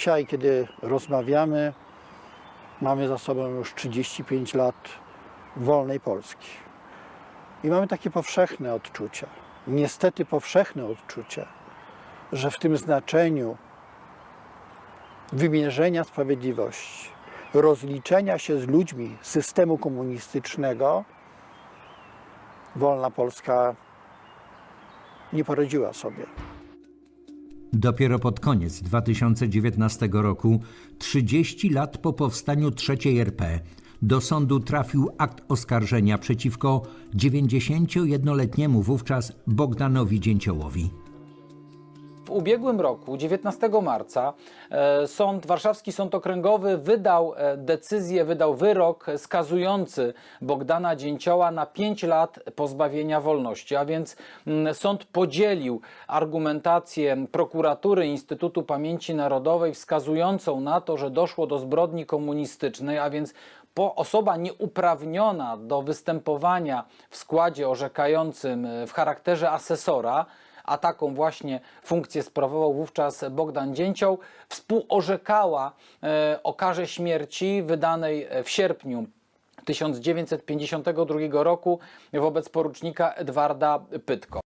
Dzisiaj, kiedy rozmawiamy, mamy za sobą już 35 lat wolnej Polski. I mamy takie powszechne odczucie, niestety powszechne odczucie, że w tym znaczeniu wymierzenia sprawiedliwości, rozliczenia się z ludźmi systemu komunistycznego, wolna Polska nie poradziła sobie. Dopiero pod koniec 2019 roku, 30 lat po powstaniu III RP, do sądu trafił akt oskarżenia przeciwko 91-letniemu wówczas Bogdanowi Dzięciołowi. W ubiegłym roku, 19 marca, e, sąd, Warszawski Sąd Okręgowy wydał e, decyzję, wydał wyrok skazujący Bogdana Dzięcioła na 5 lat pozbawienia wolności. A więc mm, sąd podzielił argumentację prokuratury Instytutu Pamięci Narodowej wskazującą na to, że doszło do zbrodni komunistycznej, a więc po osoba nieuprawniona do występowania w składzie orzekającym e, w charakterze asesora, a taką właśnie funkcję sprawował wówczas Bogdan Dzięcioł, współorzekała e, o karze śmierci wydanej w sierpniu 1952 roku wobec porucznika Edwarda Pytko.